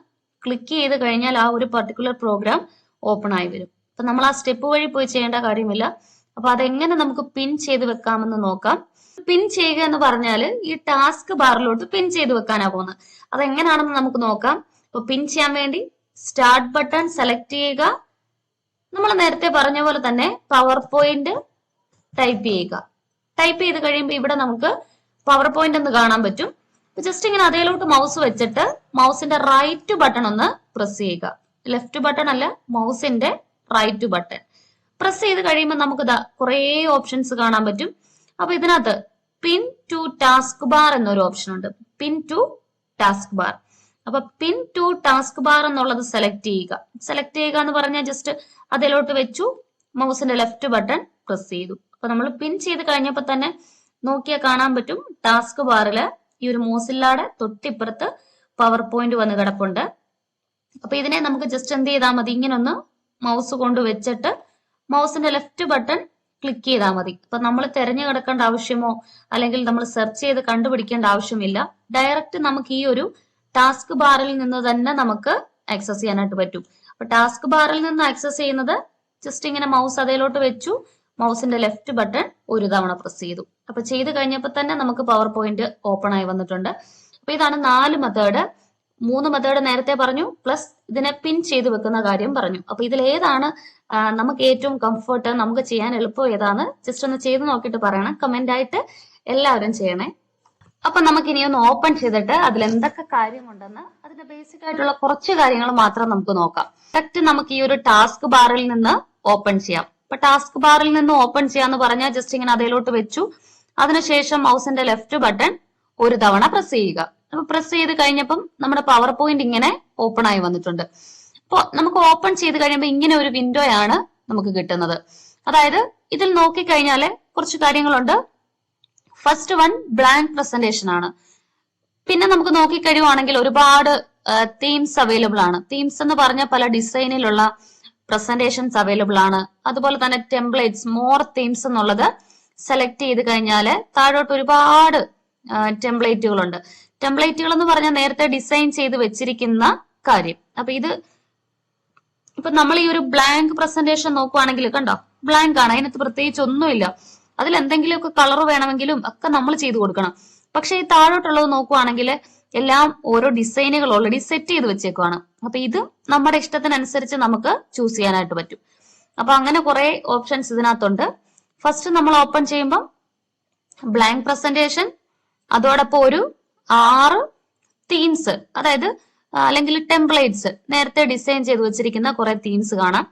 ക്ലിക്ക് ചെയ്ത് കഴിഞ്ഞാൽ ആ ഒരു പർട്ടിക്കുലർ പ്രോഗ്രാം ഓപ്പൺ ആയി വരും. അപ്പൊ നമ്മൾ ആ സ്റ്റെപ്പ് വഴി പോയി ചെയ്യേണ്ട കാര്യമില്ല. അപ്പൊ അതെങ്ങനെ നമുക്ക് പിൻ ചെയ്ത് വെക്കാമെന്ന് നോക്കാം. പിൻ ചെയ്യുക എന്ന് പറഞ്ഞാൽ ഈ ടാസ്ക് ബാറിലോട്ട് പിൻ ചെയ്ത് വെക്കാനാ പോകുന്നത്. അതെങ്ങനെയാണെന്ന് നമുക്ക് നോക്കാം. അപ്പൊ പിൻ ചെയ്യാൻ വേണ്ടി സ്റ്റാർട്ട് ബട്ടൺ സെലക്ട് ചെയ്യുക. നമ്മൾ നേരത്തെ പറഞ്ഞ പോലെ തന്നെ പവർ പോയിന്റ് ടൈപ്പ് ചെയ്യുക. ടൈപ്പ് ചെയ്ത് കഴിയുമ്പോൾ ഇവിടെ നമുക്ക് പവർ പോയിന്റ് എന്ന് കാണാൻ പറ്റും. ജസ്റ്റ് ഇങ്ങനെ അതേലോട്ട് മൗസ് വെച്ചിട്ട് മൗസിന്റെ റൈറ്റ് ബട്ടൺ ഒന്ന് പ്രസ് ചെയ്യുക. ലെഫ്റ്റ് ബട്ടൺ അല്ല മൗസിന്റെ റൈറ്റ് ബട്ടൺ പ്രസ് ചെയ്ത് കഴിയുമ്പോൾ നമുക്ക് കുറേ ഓപ്ഷൻസ് കാണാൻ പറ്റും. അപ്പൊ ഇതിനകത്ത് പിൻ ടു ടാസ്ക് ബാർ എന്നൊരു ഓപ്ഷൻ ഉണ്ട്. പിൻ ടു ടാസ്ക് ബാർ അപ്പൊ പിൻ ടു ടാസ്ക് ബാർ എന്നുള്ളത് സെലക്ട് ചെയ്യുക. സെലക്ട് ചെയ്യുക എന്ന് പറഞ്ഞാൽ ജസ്റ്റ് അതിലോട്ട് വെച്ചു മൗസിന്റെ ലെഫ്റ്റ് ബട്ടൺ പ്രസ് ചെയ്തു. അപ്പൊ നമ്മൾ പിൻ ചെയ്ത് കഴിഞ്ഞപ്പോൾ തന്നെ നോക്കിയാൽ കാണാൻ പറ്റും ടാസ്ക് ബാറിൽ ഈ ഒരു മോസില്ലാടെ തൊട്ടിപ്പുറത്ത് പവർ പോയിന്റ് വന്ന് കിടപ്പുണ്ട്. അപ്പൊ ഇതിനെ നമുക്ക് ജസ്റ്റ് എന്ത് ചെയ്താൽ മതി? ഇങ്ങനെ ഒന്ന് മൗസ് കൊണ്ട് വെച്ചിട്ട് മൗസിന്റെ ലെഫ്റ്റ് ബട്ടൺ ക്ലിക്ക് ചെയ്താൽ മതി. അപ്പൊ നമ്മൾ തിരഞ്ഞു കിടക്കേണ്ട ആവശ്യമോ അല്ലെങ്കിൽ നമ്മൾ സെർച്ച് ചെയ്ത് കണ്ടുപിടിക്കേണ്ട ആവശ്യമില്ല. ഡയറക്റ്റ് നമുക്ക് ഈ ഒരു ടാസ്ക് ബാറിൽ നിന്ന് തന്നെ നമുക്ക് ആക്സസ് ചെയ്യാനായിട്ട് പറ്റും. അപ്പൊ ടാസ്ക് ബാറിൽ നിന്ന് ആക്സസ് ചെയ്യുന്നത് ജസ്റ്റ് ഇങ്ങനെ മൗസ് അതേലോട്ട് വെച്ചു. മൗസിന്റെ ലെഫ്റ്റ് ബട്ടൺ ഒരു തവണ പ്രസ് ചെയ്തു. അപ്പൊ ചെയ്ത് കഴിഞ്ഞപ്പോൾ തന്നെ നമുക്ക് പവർ പോയിന്റ് ഓപ്പൺ ആയി വന്നിട്ടുണ്ട്. അപ്പൊ ഇതാണ് നാല് മെത്തേഡ്. മൂന്ന് മെത്തേഡ് നേരത്തെ പറഞ്ഞു പ്ലസ് ഇതിനെ പിൻ ചെയ്ത് വെക്കുന്ന കാര്യം പറഞ്ഞു. അപ്പൊ ഇതിൽ ഏതാണ് നമുക്ക് ഏറ്റവും കംഫർട്ട് നമുക്ക് ചെയ്യാൻ എളുപ്പം ഏതാണ്? ജസ്റ്റ് ഒന്ന് ചെയ്ത് നോക്കിയിട്ട് പറയണം. കമന്റ് ആയിട്ട് എല്ലാവരും ചെയ്യണേ. അപ്പൊ നമുക്ക് ഇനി ഒന്ന് ഓപ്പൺ ചെയ്തിട്ട് അതിൽ എന്തൊക്കെ കാര്യമുണ്ടെന്ന് അതിന്റെ ബേസിക് ആയിട്ടുള്ള കുറച്ച് കാര്യങ്ങൾ മാത്രം നമുക്ക് നോക്കാം. ഡയറക്റ്റ് നമുക്ക് ഈ ഒരു ടാസ്ക് ബാറിൽ നിന്ന് ഓപ്പൺ ചെയ്യാം. അപ്പൊ ടാസ്ക് ബാറിൽ നിന്ന് ഓപ്പൺ ചെയ്യാന്ന് പറഞ്ഞാൽ ജസ്റ്റ് ഇങ്ങനെ അതിലോട്ട് വെച്ചു. അതിനുശേഷം മൗസിന്റെ ലെഫ്റ്റ് ബട്ടൺ ഒരു തവണ പ്രസ് ചെയ്യുക. അപ്പൊ പ്രസ് ചെയ്ത് കഴിഞ്ഞപ്പം നമ്മുടെ പവർ പോയിന്റ് ഇങ്ങനെ ഓപ്പൺ ആയി വന്നിട്ടുണ്ട്. അപ്പൊ നമുക്ക് ഓപ്പൺ ചെയ്ത് കഴിയുമ്പോൾ ഇങ്ങനെ ഒരു വിൻഡോ ആണ് നമുക്ക് കിട്ടുന്നത്. അതായത് ഇതിൽ നോക്കിക്കഴിഞ്ഞാൽ കുറച്ച് കാര്യങ്ങളുണ്ട്. ഫസ്റ്റ് വൺ ബ്ലാങ്ക് പ്രസന്റേഷൻ ആണ്. പിന്നെ നമുക്ക് നോക്കിക്കഴിയുവാണെങ്കിൽ ഒരുപാട് തീംസ് അവൈലബിൾ ആണ്. തീംസ് എന്ന് പറഞ്ഞ പല ഡിസൈനിലുള്ള പ്രസന്റേഷൻസ് അവൈലബിൾ ആണ്. അതുപോലെ തന്നെ ടെംപ്ലേറ്റ്സ് മോർ തീംസ് എന്നുള്ളത് സെലക്ട് ചെയ്ത് കഴിഞ്ഞാൽ താഴോട്ട് ഒരുപാട് ടെംപ്ലേറ്റുകളുണ്ട് ടെംപ്ലേറ്റുകൾ എന്ന് പറഞ്ഞാൽ നേരത്തെ ഡിസൈൻ ചെയ്ത് വെച്ചിരിക്കുന്ന കാര്യം. അപ്പൊ ഇത് ഇപ്പൊ നമ്മൾ ഈ ഒരു ബ്ലാങ്ക് പ്രസന്റേഷൻ നോക്കുവാണെങ്കിൽ കണ്ടോ? ബ്ലാങ്ക് ആണ്. അതിനകത്ത് പ്രത്യേകിച്ച് ഒന്നുമില്ല. അതിൽ എന്തെങ്കിലുമൊക്കെ കളർ വേണമെങ്കിലും ഒക്കെ നമ്മൾ ചെയ്തു കൊടുക്കണം. പക്ഷെ ഈ താഴോട്ടുള്ളത് നോക്കുവാണെങ്കിൽ എല്ലാം ഓരോ ഡിസൈനുകൾ ഓൾറെഡി സെറ്റ് ചെയ്ത് വെച്ചേക്കുവാണ്. അപ്പൊ ഇത് നമ്മുടെ ഇഷ്ടത്തിനനുസരിച്ച് നമുക്ക് ചൂസ് ചെയ്യാനായിട്ട് പറ്റും. അപ്പൊ അങ്ങനെ കുറെ ഓപ്ഷൻസ് ഇതിനകത്തുണ്ട്. ഫസ്റ്റ് നമ്മൾ ഓപ്പൺ ചെയ്യുമ്പോൾ ബ്ലാങ്ക് പ്രസന്റേഷൻ അതോടൊപ്പം ഒരു ആറ് തീംസ് അതായത് അല്ലെങ്കിൽ ടെംപ്ലേറ്റ്സ് നേരത്തെ ഡിസൈൻ ചെയ്ത് വെച്ചിരിക്കുന്ന കുറെ തീംസ് കാണാം.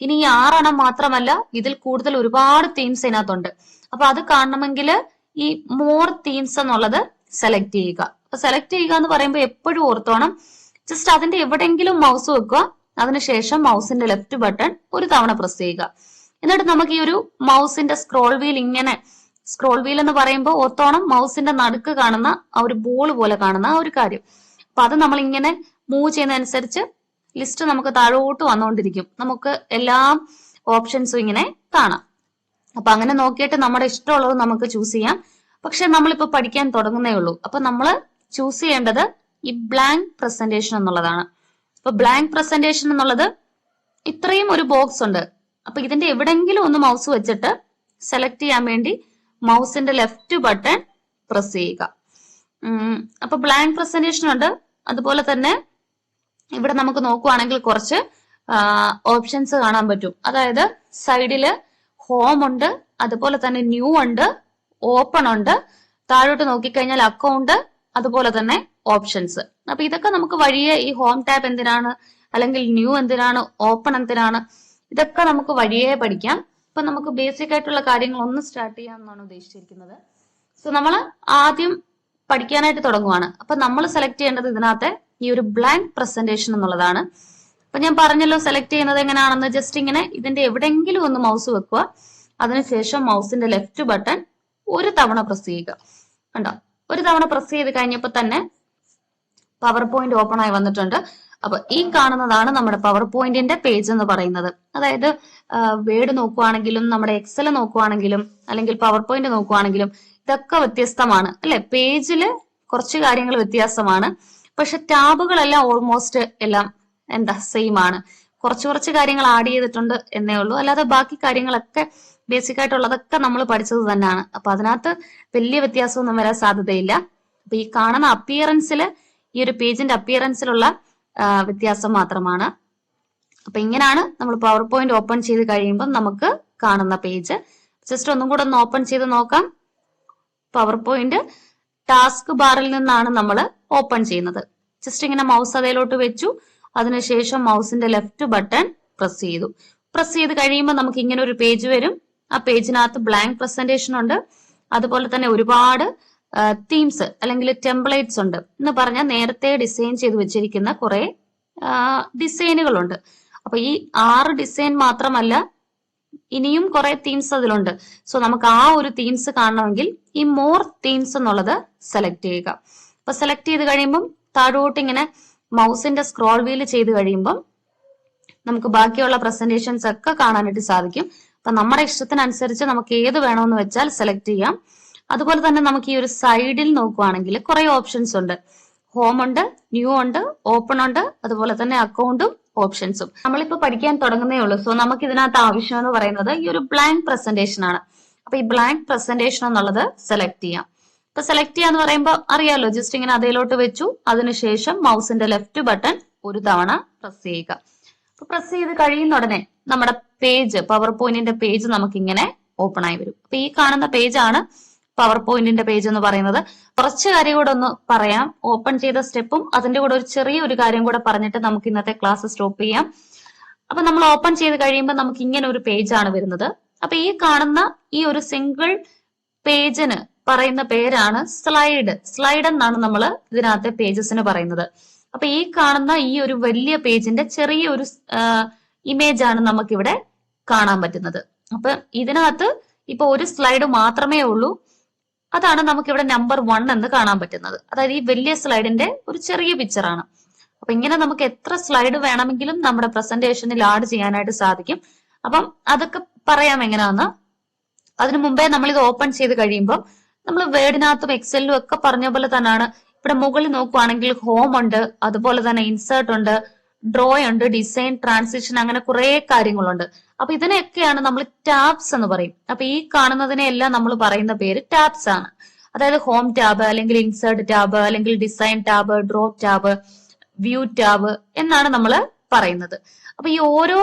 ഇനി ഈ ആറെണ്ണം മാത്രമല്ല ഇതിൽ കൂടുതൽ ഒരുപാട് തീംസ് ഇതിനകത്തുണ്ട്. അപ്പൊ അത് കാണണമെങ്കിൽ ഈ മോർ തീംസ് എന്നുള്ളത് സെലക്ട് ചെയ്യുക. സെലക്ട് ചെയ്യുക എന്ന് പറയുമ്പോൾ എപ്പോഴും ഓർത്തോണം ജസ്റ്റ് അതിന്റെ എവിടെയെങ്കിലും മൗസ് വെക്കുക. അതിനുശേഷം മൗസിന്റെ ലെഫ്റ്റ് ബട്ടൺ ഒരു തവണ പ്രസ് ചെയ്യുക. എന്നിട്ട് നമുക്ക് ഈ ഒരു മൗസിന്റെ സ്ക്രോൾ വീൽ ഇങ്ങനെ സ്ക്രോൾ വീൽ എന്ന് പറയുമ്പോൾ ഒത്തോണം മൗസിന്റെ നടുക്ക് കാണുന്ന ആ ഒരു ബോൾ പോലെ കാണുന്ന ആ ഒരു കാര്യം. അപ്പൊ അത് നമ്മൾ ഇങ്ങനെ മൂവ് ചെയ്യുന്നതനുസരിച്ച് ലിസ്റ്റ് നമുക്ക് താഴോട്ട് വന്നുകൊണ്ടിരിക്കും. നമുക്ക് എല്ലാ ഓപ്ഷൻസും ഇങ്ങനെ കാണാം. അപ്പൊ അങ്ങനെ നോക്കിയിട്ട് നമ്മുടെ ഇഷ്ടമുള്ളത് നമുക്ക് ചൂസ് ചെയ്യാം. പക്ഷെ നമ്മളിപ്പോ പഠിക്കാൻ തുടങ്ങുന്നേ ഉള്ളൂ. അപ്പൊ നമ്മൾ ചൂസ് ചെയ്യേണ്ടത് ഈ ബ്ലാങ്ക് പ്രസന്റേഷൻ എന്നുള്ളതാണ്. അപ്പൊ ബ്ലാങ്ക് പ്രസന്റേഷൻ എന്നുള്ളത് ഇത്രയും ഒരു ബോക്സ് ഉണ്ട്. അപ്പൊ ഇതിന്റെ എവിടെങ്കിലും ഒന്ന് മൗസ് വെച്ചിട്ട് സെലക്ട് ചെയ്യാൻ വേണ്ടി മൗസിന്റെ ലെഫ്റ്റ് ബട്ടൺ പ്രസ് ചെയ്യുക. അപ്പൊ ബ്ലാങ്ക് പ്രസന്റേഷൻ ഉണ്ട്. അതുപോലെ തന്നെ ഇവിടെ നമുക്ക് നോക്കുവാണെങ്കിൽ കുറച്ച് ഓപ്ഷൻസ് കാണാൻ പറ്റും. അതായത് സൈഡിൽ ഹോം ഉണ്ട്. അതുപോലെ തന്നെ ന്യൂ ഉണ്ട്. ഓപ്പൺ ഉണ്ട്. താഴോട്ട് നോക്കിക്കഴിഞ്ഞാൽ അക്കൗണ്ട് അതുപോലെ തന്നെ ഓപ്ഷൻസ് അപ്പൊ ഇതൊക്കെ നമുക്ക് വഴിയെ ഈ ഹോം ടാബ് എന്തിനാണ് അല്ലെങ്കിൽ ന്യൂ എന്തിനാണ് ഓപ്പൺ എന്തിനാണ് ഇതൊക്കെ നമുക്ക് വഴിയെ പഠിക്കാം. ഇപ്പൊ നമുക്ക് ബേസിക് ആയിട്ടുള്ള കാര്യങ്ങൾ ഒന്ന് സ്റ്റാർട്ട് ചെയ്യാമെന്നാണ് ഉദ്ദേശിച്ചിരിക്കുന്നത്. സോ നമ്മൾ ആദ്യം പഠിക്കാനായിട്ട് തുടങ്ങുവാണ്. അപ്പൊ നമ്മൾ സെലക്ട് ചെയ്യേണ്ടത് ഇതിനകത്തെ ഈ ഒരു ബ്ലാങ്ക് പ്രസന്റേഷൻ എന്നുള്ളതാണ്. അപ്പൊ ഞാൻ പറഞ്ഞല്ലോ സെലക്ട് ചെയ്യുന്നത് എങ്ങനെയാണെന്ന് ജസ്റ്റ് ഇങ്ങനെ ഇതിന്റെ എവിടെയെങ്കിലും ഒന്ന് മൗസ് വെക്കുക. അതിനുശേഷം മൗസിന്റെ ലെഫ്റ്റ് ബട്ടൺ ഒരു തവണ പ്രസ് ചെയ്യുക. കണ്ടോ? ഒരു തവണ പ്രസ് ചെയ്ത് കഴിഞ്ഞപ്പോൾ തന്നെ പവർ പോയിന്റ് ഓപ്പൺ ആയി വന്നിട്ടുണ്ട്. അപ്പൊ ഈ കാണുന്നതാണ് നമ്മുടെ പവർ പോയിന്റിന്റെ പേജ് എന്ന് പറയുന്നത്. അതായത് വേഡ് നോക്കുവാണെങ്കിലും നമ്മുടെ എക്സൽ നോക്കുവാണെങ്കിലും അല്ലെങ്കിൽ പവർ പോയിന്റ് നോക്കുവാണെങ്കിലും ഇതൊക്കെ വ്യത്യസ്തമാണ്. അല്ലെ? പേജിൽ കുറച്ച് കാര്യങ്ങൾ വ്യത്യാസമാണ്. പക്ഷെ ടാബുകളെല്ലാം ഓൾമോസ്റ്റ് എല്ലാം എന്താ സെയിം ആണ്. കുറച്ച് കുറച്ച് കാര്യങ്ങൾ ആഡ് ചെയ്തിട്ടുണ്ട് എന്നേ ഉള്ളൂ. അല്ലാതെ ബാക്കി കാര്യങ്ങളൊക്കെ ബേസിക് ആയിട്ടുള്ളതൊക്കെ നമ്മൾ പഠിച്ചത് തന്നെയാണ്. അപ്പൊ അതിനകത്ത് വലിയ വ്യത്യാസമൊന്നും വരാൻ സാധ്യതയില്ല. അപ്പൊ ഈ കാണുന്ന അപ്പിയറൻസിൽ ഈ ഒരു പേജിന്റെ അപ്പിയറൻസിലുള്ള വ്യത്യാസം മാത്രമാണ്. അപ്പൊ ഇങ്ങനെയാണ് നമ്മൾ പവർ പോയിന്റ് ഓപ്പൺ ചെയ്ത് കഴിയുമ്പോൾ നമുക്ക് കാണുന്ന പേജ് ജസ്റ്റ് ഒന്നും കൂടെ ഒന്ന് ഓപ്പൺ ചെയ്ത് നോക്കാം. പവർ പോയിന്റ് ടാസ്ക് ബാറിൽ നിന്നാണ് നമ്മൾ ഓപ്പൺ ചെയ്യുന്നത്. ജസ്റ്റ് ഇങ്ങനെ മൗസ് അതേലോട്ട് വെച്ചു. അതിനുശേഷം മൗസിന്റെ ലെഫ്റ്റ് ബട്ടൺ പ്രസ് ചെയ്തു. പ്രസ് ചെയ്ത് കഴിയുമ്പോൾ നമുക്ക് ഇങ്ങനെ ഒരു പേജ് വരും. ആ പേജിനകത്ത് ബ്ലാങ്ക് പ്രസന്റേഷൻ ഉണ്ട്. അതുപോലെ തന്നെ ഒരുപാട് തീംസ് അല്ലെങ്കിൽ ടെംപ്ലേറ്റ്സ് ഉണ്ട്. എന്ന് പറഞ്ഞാൽ നേരത്തെ ഡിസൈൻ ചെയ്ത് വെച്ചിരിക്കുന്ന കുറെ ഡിസൈനുകളുണ്ട് അപ്പൊ ഈ ആറ് ഡിസൈൻ മാത്രമല്ല ഇനിയും കുറെ തീംസ് അതിലുണ്ട്. സോ നമുക്ക് ആ ഒരു തീംസ് കാണണമെങ്കിൽ ഈ മോർ തീംസ് എന്നുള്ളത് സെലക്ട് ചെയ്യുക. അപ്പൊ സെലക്ട് ചെയ്ത് കഴിയുമ്പം താഴോട്ട് ഇങ്ങനെ മൗസിന്റെ സ്ക്രോൾ വീൽ ചെയ്ത് കഴിയുമ്പം നമുക്ക് ബാക്കിയുള്ള പ്രസന്റേഷൻസ് ഒക്കെ കാണാനായിട്ട് സാധിക്കും. അപ്പൊ നമ്മുടെ ഇഷ്ടത്തിനനുസരിച്ച് നമുക്ക് ഏത് വേണമെന്ന് വെച്ചാൽ സെലക്ട് ചെയ്യാം. അതുപോലെ തന്നെ നമുക്ക് ഈ ഒരു സൈഡിൽ നോക്കുവാണെങ്കിൽ കുറെ ഓപ്ഷൻസ് ഉണ്ട്. ഹോം ഉണ്ട് ന്യൂ ഉണ്ട് ഓപ്പൺ ഉണ്ട് അതുപോലെ തന്നെ അക്കൗണ്ടും ഓപ്ഷൻസും നമ്മളിപ്പോ പഠിക്കാൻ തുടങ്ങുന്നേ ഉള്ളൂ. സോ നമുക്ക് ഇതിനകത്ത് ആവശ്യം എന്ന് പറയുന്നത് ഈ ഒരു ബ്ലാങ്ക് പ്രസന്റേഷൻ ആണ്. അപ്പൊ ഈ ബ്ലാങ്ക് പ്രസന്റേഷൻ എന്നുള്ളത് സെലക്ട് ചെയ്യാം. ഇപ്പൊ സെലക്ട് ചെയ്യാന്ന് പറയുമ്പോൾ അറിയാലോ ജസ്റ്റ് ഇങ്ങനെ അതിലോട്ട് വെച്ചു. അതിനുശേഷം മൗസിന്റെ ലെഫ്റ്റ് ബട്ടൺ ഒരു തവണ പ്രസ് ചെയ്യുക. അപ്പൊ പ്രസ് ചെയ്ത് കഴിയുന്ന ഉടനെ നമ്മുടെ പേജ് പവർ പോയിന്റിന്റെ പേജ് നമുക്ക് ഇങ്ങനെ ഓപ്പൺ ആയി വരും. അപ്പൊ ഈ കാണുന്ന പേജാണ് പവർ പോയിന്റിന്റെ പേജ് എന്ന് പറയുന്നത്. കുറച്ച് കാര്യം കൂടെ ഒന്ന് പറയാം. ഓപ്പൺ ചെയ്ത സ്റ്റെപ്പും അതിന്റെ കൂടെ ഒരു ചെറിയ ഒരു കാര്യം കൂടെ പറഞ്ഞിട്ട് നമുക്ക് ഇന്നത്തെ ക്ലാസ് സ്റ്റോപ്പ് ചെയ്യാം. അപ്പൊ നമ്മൾ ഓപ്പൺ ചെയ്ത് കഴിയുമ്പോൾ നമുക്ക് ഇങ്ങനെ ഒരു പേജ് ആണ് വരുന്നത്. അപ്പൊ ഈ കാണുന്ന ഈ ഒരു സിംഗിൾ പേജിന് പറയുന്ന പേരാണ് സ്ലൈഡ്. സ്ലൈഡ് എന്നാണ് നമ്മൾ ഇതിനകത്തെ പേജസിന് പറയുന്നത്. അപ്പൊ ഈ കാണുന്ന ഈ ഒരു വലിയ പേജിന്റെ ചെറിയ ഒരു ഇമേജ് ആണ് നമുക്കിവിടെ കാണാൻ പറ്റുന്നത്. അപ്പൊ ഇതിനകത്ത് ഇപ്പൊ ഒരു സ്ലൈഡ് മാത്രമേ ഉള്ളൂ. അതാണ് നമുക്ക് ഇവിടെ നമ്പർ വൺ എന്ന് കാണാൻ പറ്റുന്നത്. അതായത് ഈ വലിയ സ്ലൈഡിന്റെ ഒരു ചെറിയ പിക്ചറാണ് അപ്പൊ ഇങ്ങനെ നമുക്ക് എത്ര സ്ലൈഡ് വേണമെങ്കിലും നമ്മുടെ പ്രസന്റേഷനിൽ ആഡ് ചെയ്യാനായിട്ട് സാധിക്കും. അപ്പം അതൊക്കെ പറയാം എങ്ങനെയാന്ന്. അതിനു മുമ്പേ നമ്മൾ ഇത് ഓപ്പൺ ചെയ്ത് കഴിയുമ്പോൾ നമ്മൾ വേർഡിനകത്തും എക്സലിലും ഒക്കെ പറഞ്ഞ പോലെ തന്നെയാണ് ഇവിടെ മുകളിൽ നോക്കുവാണെങ്കിൽ ഹോം ഉണ്ട് അതുപോലെ തന്നെ ഇൻസേർട്ട് ഉണ്ട് ഡ്രോ ഉണ്ട് ഡിസൈൻ ട്രാൻസിഷൻ അങ്ങനെ കുറെ കാര്യങ്ങളുണ്ട്. അപ്പൊ ഇതിനെയൊക്കെയാണ് നമ്മൾ ടാബ്സ് എന്ന് പറയും. അപ്പൊ ഈ കാണുന്നതിനെല്ലാം നമ്മൾ പറയുന്ന പേര് ടാബ്സ് ആണ്. അതായത് ഹോം ടാബ് അല്ലെങ്കിൽ ഇൻസേർട്ട് ടാബ് അല്ലെങ്കിൽ design tab draw tab view tab എന്നാണ് നമ്മൾ പറയുന്നത്. അപ്പൊ ഈ ഓരോ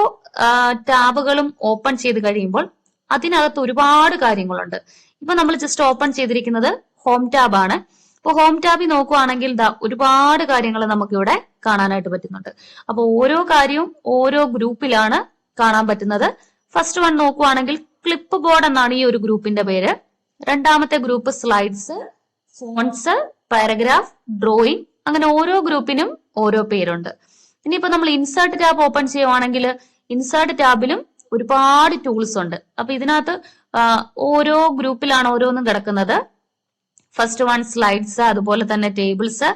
ടാബുകളും ഓപ്പൺ ചെയ്ത് കഴിയുമ്പോൾ അതിനകത്ത് ഒരുപാട് കാര്യങ്ങളുണ്ട്. ഇപ്പൊ നമ്മൾ ജസ്റ്റ് ഓപ്പൺ ചെയ്തിരിക്കുന്നത് ഹോം ടാബ് ആണ്. ഇപ്പൊ ഹോം ടാബിൽ നോക്കുവാണെങ്കിൽ ദാ ഒരുപാട് കാര്യങ്ങൾ നമുക്ക് ഇവിടെ കാണാനായിട്ട് പറ്റുന്നുണ്ട്. അപ്പൊ ഓരോ കാര്യവും ഓരോ ഗ്രൂപ്പിലാണ് കാണാൻ പറ്റുന്നത്. ഫസ്റ്റ് വൺ നോക്കുവാണെങ്കിൽ ക്ലിപ്പ് ബോർഡ് എന്നാണ് ഈ ഒരു ഗ്രൂപ്പിന്റെ പേര്. രണ്ടാമത്തെ group slides fonts paragraph drawing അങ്ങനെ ഓരോ ഗ്രൂപ്പിനും ഓരോ പേരുണ്ട്. ഇനിയിപ്പോ നമ്മൾ ഇൻസേർട്ട് ടാബ് ഓപ്പൺ ചെയ്യുവാണെങ്കിൽ ഇൻസേർട്ട് ടാബിലും ഒരുപാട് ടൂൾസ് ഉണ്ട്. അപ്പൊ ഇതിനകത്ത് ഓരോ ഗ്രൂപ്പിലാണ് ഓരോന്നും കിടക്കുന്നത്. ഫസ്റ്റ് വൺ സ്ലൈഡ്സ് അതുപോലെ തന്നെ ടേബിൾസ്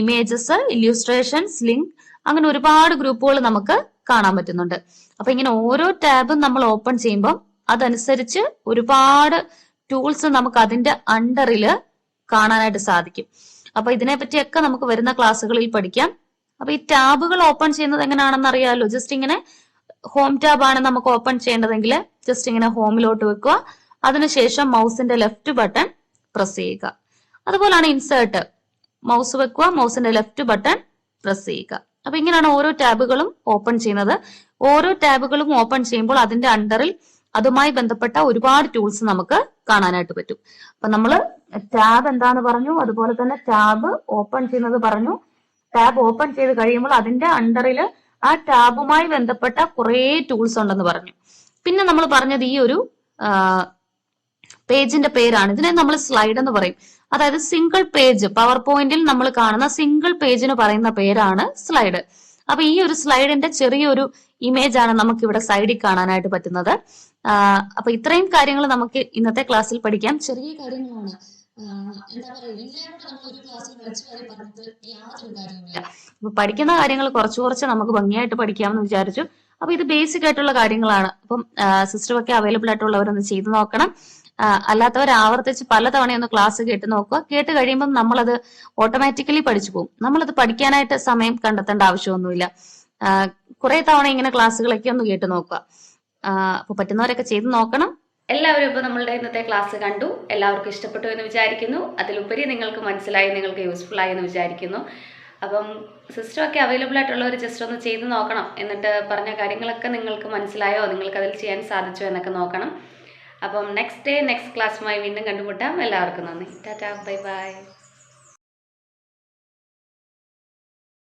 ഇമേജസ് ഇല്യൂസ്ട്രേഷൻസ് ലിങ്ക് അങ്ങനെ ഒരുപാട് ഗ്രൂപ്പുകൾ നമുക്ക് കാണാൻ പറ്റുന്നുണ്ട്. അപ്പൊ ഇങ്ങനെ ഓരോ ടാബും നമ്മൾ ഓപ്പൺ ചെയ്യുമ്പോൾ അതനുസരിച്ച് ഒരുപാട് ടൂൾസ് നമുക്ക് അതിന്റെ അണ്ടറിൽ കാണാനായിട്ട് സാധിക്കും. അപ്പൊ ഇതിനെപ്പറ്റിയൊക്കെ നമുക്ക് വരുന്ന ക്ലാസ്സുകളിൽ പഠിക്കാം. അപ്പൊ ഈ ടാബുകൾ ഓപ്പൺ ചെയ്യുന്നത് എങ്ങനെയാണെന്ന് അറിയാമല്ലോ ജസ്റ്റ് ഇങ്ങനെ ഹോം ടാബ് ആണ് നമുക്ക് ഓപ്പൺ ചെയ്യേണ്ടതെങ്കിൽ ജസ്റ്റ് ഇങ്ങനെ ഹോമിലോട്ട് വെക്കുക. അതിനുശേഷം മൗസിന്റെ ലെഫ്റ്റ് ബട്ടൺ പ്രസ് ചെയ്യുക. അതുപോലാണ് ഇൻസേർട്ട് മൗസ് വെക്കുക മൗസിന്റെ ലെഫ്റ്റ് ബട്ടൺ പ്രസ് ചെയ്യുക. അപ്പൊ ഇങ്ങനെയാണ് ഓരോ ടാബുകളും ഓപ്പൺ ചെയ്യുന്നത്. ഓരോ ടാബുകളും ഓപ്പൺ ചെയ്യുമ്പോൾ അതിന്റെ അണ്ടറിൽ അതുമായി ബന്ധപ്പെട്ട ഒരുപാട് ടൂൾസ് നമുക്ക് കാണാനായിട്ട് പറ്റും. അപ്പൊ നമ്മൾ ടാബ് എന്താന്ന് പറഞ്ഞു അതുപോലെ തന്നെ ടാബ് ഓപ്പൺ ചെയ്യുന്നത് പറഞ്ഞു. ടാബ് ഓപ്പൺ ചെയ്ത് കഴിയുമ്പോൾ അതിന്റെ അണ്ടറിൽ ആ ടാബുമായി ബന്ധപ്പെട്ട കുറേ ടൂൾസ് ഉണ്ടെന്ന് പറഞ്ഞു. പിന്നെ നമ്മൾ പറഞ്ഞത് ഈ ഒരു പേജിന്റെ പേരാണ്. ഇതിനെ നമ്മൾ സ്ലൈഡ് എന്ന് പറയും. അതായത് സിംഗിൾ പേജ് പവർ പോയിന്റിൽ നമ്മൾ കാണുന്ന സിംഗിൾ പേജിന് പറയുന്ന പേരാണ് സ്ലൈഡ് അപ്പൊ ഈ ഒരു സ്ലൈഡിന്റെ ചെറിയൊരു ഇമേജ് ആണ് നമുക്ക് ഇവിടെ സൈഡിൽ കാണാനായിട്ട് പറ്റുന്നത്. അപ്പൊ ഇത്രയും കാര്യങ്ങൾ നമുക്ക് ഇന്നത്തെ ക്ലാസ്സിൽ പഠിക്കാം. ചെറിയ കാര്യങ്ങളാണ്. പഠിക്കുന്ന കാര്യങ്ങൾ കുറച്ച് കുറച്ച് നമുക്ക് ഭംഗിയായിട്ട് പഠിക്കാമെന്ന് വിചാരിച്ചു. അപ്പൊ ഇത് ബേസിക് ആയിട്ടുള്ള കാര്യങ്ങളാണ്. അപ്പം സിസ്റ്റർ ഒക്കെ അവൈലബിൾ ആയിട്ടുള്ളവരൊന്ന് ചെയ്തു നോക്കണം. അല്ലാത്തവർ ആവർത്തിച്ച് പലതവണയൊന്ന് ക്ലാസ് കേട്ട് നോക്കുക. കേട്ട് കഴിയുമ്പോൾ നമ്മളത് ഓട്ടോമാറ്റിക്കലി പഠിച്ചു പോകും. നമ്മളത് പഠിക്കാനായിട്ട് സമയം കണ്ടെത്തേണ്ട ആവശ്യമൊന്നുമില്ല. കുറെ തവണ ഇങ്ങനെ ക്ലാസ്സുകളൊക്കെ ഒന്ന് കേട്ട് നോക്കുക. അപ്പൊ പറ്റുന്നവരൊക്കെ ചെയ്ത് നോക്കണം. എല്ലാവരും ഇപ്പോൾ നമ്മളുടെ ഇന്നത്തെ ക്ലാസ് കണ്ടു. എല്ലാവർക്കും ഇഷ്ടപ്പെട്ടു എന്ന് വിചാരിക്കുന്നു. അതിലുപരി നിങ്ങൾക്ക് മനസ്സിലായി നിങ്ങൾക്ക് യൂസ്ഫുൾ ആയി എന്ന് വിചാരിക്കുന്നു. അപ്പം സിസ്റ്റമൊക്കെ അവൈലബിൾ ആയിട്ടുള്ളവർ ജസ്റ്റ് ഒന്ന് ചെയ്ത് നോക്കണം. എന്നിട്ട് പറഞ്ഞ കാര്യങ്ങളൊക്കെ നിങ്ങൾക്ക് മനസ്സിലായോ? നിങ്ങൾക്ക് അതിൽ ചെയ്യാൻ സാധിച്ചോ എന്നൊക്കെ നോക്കണം. അപ്പം നെക്സ്റ്റ് ഡേ നെക്സ്റ്റ് ക്ലാസ്സുമായി വീണ്ടും കണ്ടുമുട്ടാം. എല്ലാവർക്കും നന്ദി. ടാറ്റാ ബൈ ബൈ.